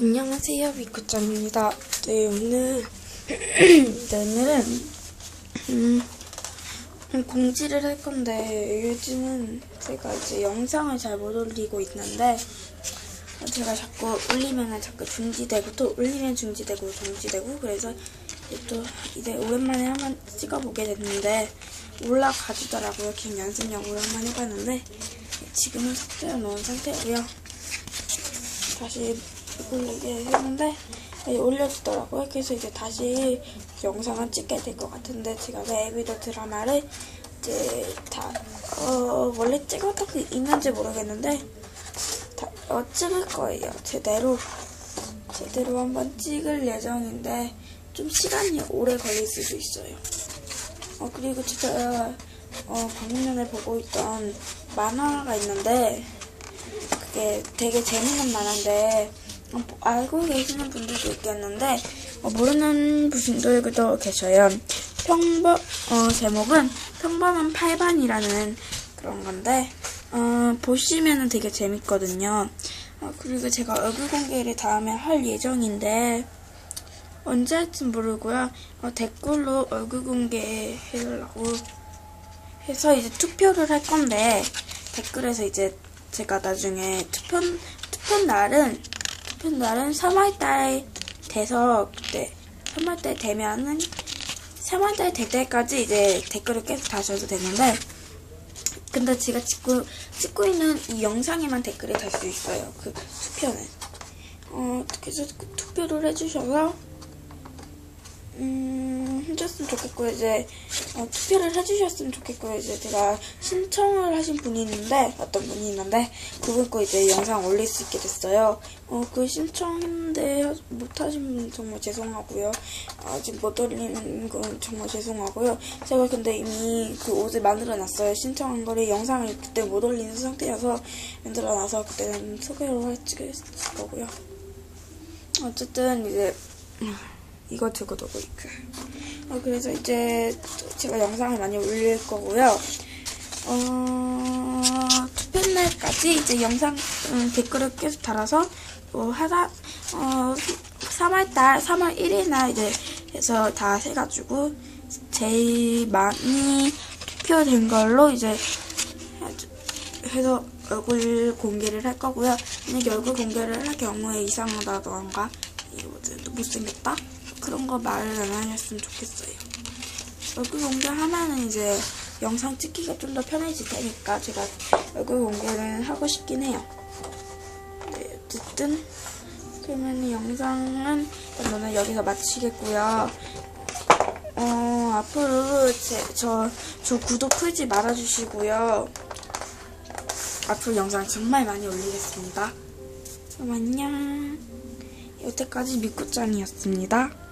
안녕하세요, 미코짱입니다. 네, 오늘, 네, 오늘은, 음, 공지를 할 건데, 요즘은 제가 이제 영상을 잘 못 올리고 있는데, 제가 자꾸 올리면 자꾸 중지되고, 또 올리면 중지되고, 중지되고, 그래서 또 이제 오랜만에 한번 찍어보게 됐는데, 올라가주더라고요. 긴 연습용으로 한번 해봤는데, 지금은 삭제해 놓은 상태고요. 다시 올리게 했는데 이제 올려주더라고요. 그래서 이제 다시 영상을 찍게 될 것 같은데 제가 내비도 드라마를 이제 다 어, 원래 찍었던 게 있는지 모르겠는데 다 어, 찍을 거예요. 제대로 제대로 한번 찍을 예정인데 좀 시간이 오래 걸릴 수도 있어요. 어 그리고 제가 어, 방금 전에 보고 있던 만화가 있는데 그게 되게 재밌는 만화인데 알고 계시는 분들도 있겠는데 어, 모르는 분들도 계셔요. 평범 어, 제목은 평범한 8반이라는 그런 건데 어, 보시면은 되게 재밌거든요. 어, 그리고 제가 얼굴 공개를 다음에 할 예정인데 언제 할지 모르고요. 어, 댓글로 얼굴 공개해달라고 해서 이제 투표를 할 건데 댓글에서 이제 제가 나중에 투표 투표 날은 투표 날은 3월달 돼서 그때 3월달 되면은 3월달 될 때까지 이제 댓글을 계속 다셔도 되는데 근데 제가 찍고 찍고 있는 이 영상에만 댓글이 달수 있어요. 그 투표는 어 그래서 그 투표를 해주셔서 음, 해줬으면 좋겠고요. 이제 어, 투표를 해주셨으면 좋겠고요. 이제 제가 신청을 하신 분이 있는데 어떤 분이 있는데 그분 거 이제 영상 올릴 수 있게 됐어요. 어, 그 신청했는데 못하신 분 정말 죄송하고요. 아직 못 올리는 건 정말 죄송하고요. 제가 근데 이미 그 옷을 만들어놨어요. 신청한 거를 영상을 그때 못 올리는 상태여서 만들어놔서 그때는 소개로 할 거고요. 어쨌든 이제 이거 두고 두고 이렇게. 어, 그래서 이제 제가 영상을 많이 올릴 거고요. 어, 투표 날까지 이제 영상 음, 댓글을 계속 달아서 뭐 하다 어 3월달 3월 1일날 이제 해서 다 해가지고 제일 많이 투표된 걸로 이제 해서 얼굴 공개를 할 거고요. 만약에 얼굴 공개를 할 경우에 이상하다던가 이거 뭐 못생겼다 그런 거 말을 안 하셨으면 좋겠어요. 얼굴 공개하면은 이제 영상 찍기가 좀 더 편해질 테니까 제가 얼굴 공개를 하고 싶긴 해요. 네, 어쨌든 그러면 영상은 저는 여기서 마치겠고요. 어, 앞으로 제, 저, 저 구독 풀지 말아주시고요. 앞으로 영상 정말 많이 올리겠습니다. 그럼 안녕. 여태까지 미꾸짱이었습니다.